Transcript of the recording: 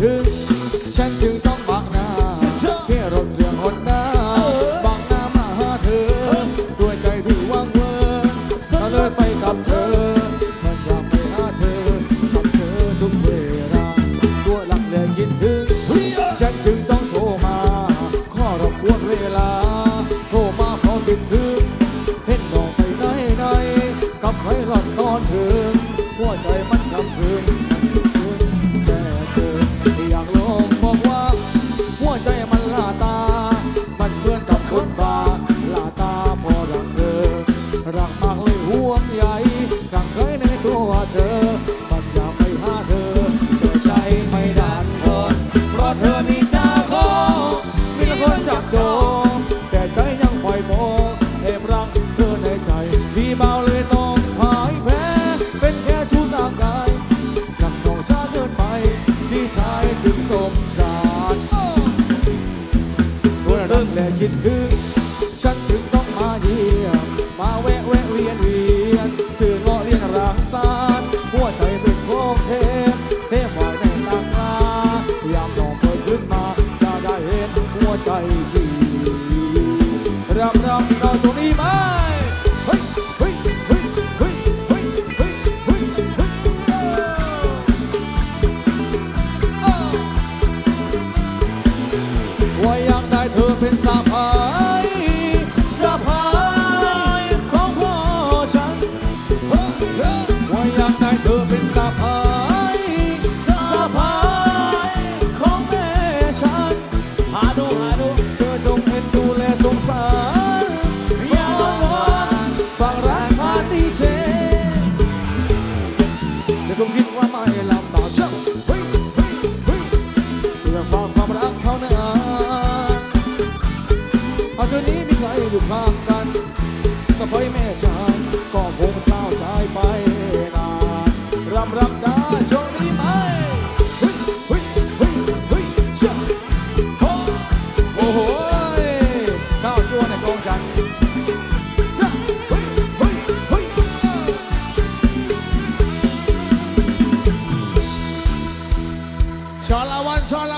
ถึง ฉันจึงต้องบังหน้าแค่รถเรื่องหดหน้าบังหน้ามาหาเธอ ด้วยใจที่ว่างเวอร์ถ้าเลยไปกับเธอมันกลัไปหาเธอกับเธอทุกเวลาตัวหลังเลยคิดถึง ฉันจึงต้องโทรมาขอรบกวนเวลา โทรมาเพราะคิดถึง เห็นน้องไปไหนไกับใครหลับตอนถึงหัวใจมันทำถึง สมสารตัวเริ่มแลคิดถึง ฉันถึงต้องมาเยี่ยมมาแวะแวะเวียนเวียนสื่อเงาะเรียนรังสารหัวใจเป็นโคมเทพเทพไว้ในตากลายามน้องเปิดขึ้นมา จะได้เห็นหัวใจที่รับรับ ก็คิดว่าไม่ลำบากเช่าเพื่อความความรักเท่านั้นเอาเธอนี้มีใครอยู่ข้าง Shala.